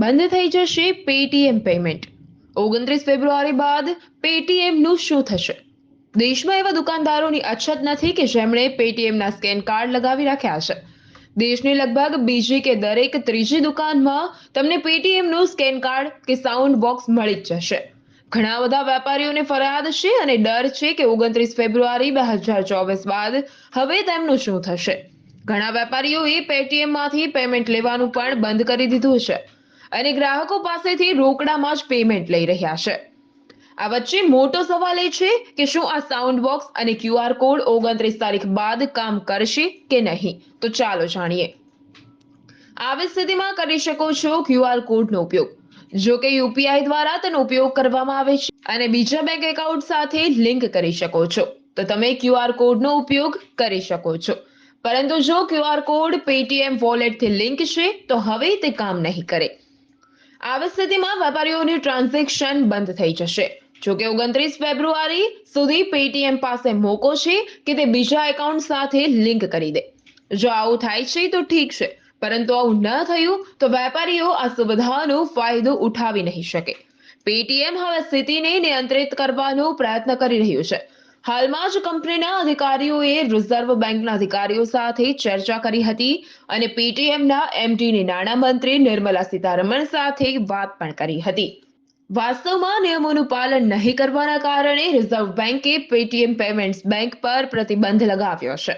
બંધ થઈ જશે પેટીએમ પેમેન્ટ ઓગણત્રીસ ફેબ્રુઆરી બાદ પેટીએમનું શું થશે? દેશમાં એવા દુકાનદારોની અછત નથી કે જેમણે પેટીએમના સ્કેન કાર્ડ લગાવી રાખ્યા છે દેશની લગભગ બીજી કે દરેક ત્રીજી દુકાનમાં તમને પેટીએમનું સ્કેન કાર્ડ કે સાઉન્ડ બોક્સ મળી જ જશે. ઘણા બધા વેપારીઓને ફરિયાદ છે અને ડર છે કે ઓગણત્રીસ ફેબ્રુઆરી બે હજાર ચોવીસ બાદ હવે તેમનું શું થશે? ઘણા વેપારીઓએ પેટીએમમાંથી પેમેન્ટ લેવાનું પણ બંધ કરી દીધું છે. અને ગ્રાહકો પાસેથી રોકડામાં જ પેમેન્ટ લઈ રહ્યા છે. આ વચ્ચે મોટો સવાલ એ છે કે શું આ સાઉન્ડ બોક્સ અને ક્યુઆર કોડ ઓગણત્રીસ તારીખ બાદ કામ કરશે કે નહીં? તો ચાલો જાણીએ. આવી સ્થિતિમાં કરી શકો છો ક્યુઆર કોડનો ઉપયોગ. જો કે યુપીઆઈ દ્વારા તેનો ઉપયોગ કરવામાં આવે છે અને બીજા બેંક એકાઉન્ટ સાથે લિંક કરી શકો છો. તો તમે ક્યુઆર કોડનો ઉપયોગ કરી શકો છો. પરંતુ જો ક્યુઆર કોડ પેટીએમ વોલેટથી લિંક છે, તો હવે તે કામ નહીં કરે. આવી સ્થિતિમાં વેપારીઓની ટ્રાન્ઝેક્શન બંધ થઈ જશે. જો કે ઓગણત્રીસ ફેબ્રુઆરી સુધી પેટીએમ પાસે મોકો છે કે તે બીજા એકાઉન્ટ સાથે લિંક કરી દે. જો આવું થાય છે તો ઠીક છે, પરંતુ આવું ન થયું તો વેપારીઓ આ સુવિધાનો ફાયદો ઉઠાવી નહીં શકે. પેટીએમ હવે સ્થિતિને નિયંત્રિત કરવાનો પ્રયત્ન કરી રહ્યું છે. હાલમાં જ કંપનીના અધિકારીઓએ રિઝર્વ બેંકના અધિકારીઓ સાથે ચર્ચા કરી હતી અને પેટીએમના એમડીની નાણામંત્રી નિર્મલા સીતારમણ સાથે વાત પણ કરી હતી. વાસ્તવમાં નિયમોનું પાલન નહીં કરવાના કારણે રિઝર્વ બેંકે પેટીએમ પેમેન્ટ્સ બેંક પર પ્રતિબંધ લગાવ્યો છે.